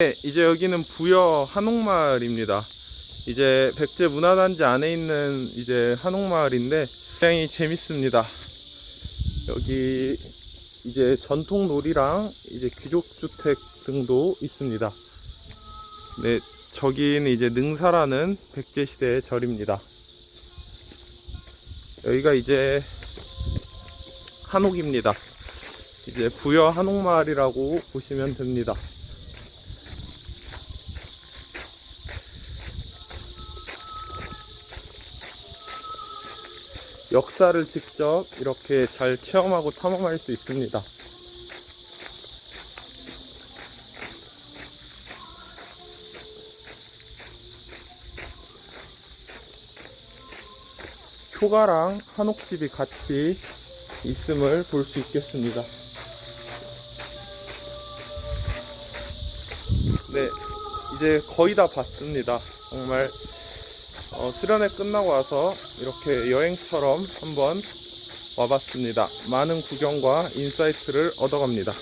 네, 이제 여기는 부여 한옥마을입니다. 이제 백제 문화단지 안에 있는 이제 한옥마을인데 굉장히 재밌습니다. 여기 이제 전통 놀이랑 이제 귀족주택 등도 있습니다. 네, 저기는 이제 능사라는 백제 시대의 절입니다. 여기가 이제 한옥입니다. 이제 부여 한옥마을이라고 보시면 됩니다. 역사를 직접 이렇게 잘 체험하고 탐험할 수 있습니다. 효가랑 한옥집이 같이 있음을 볼 수 있겠습니다. 네, 이제 거의 다 봤습니다. 정말 어, 수련회 끝나고 와서 이렇게 여행처럼 한번 와봤습니다. 많은 구경과 인사이트를 얻어갑니다.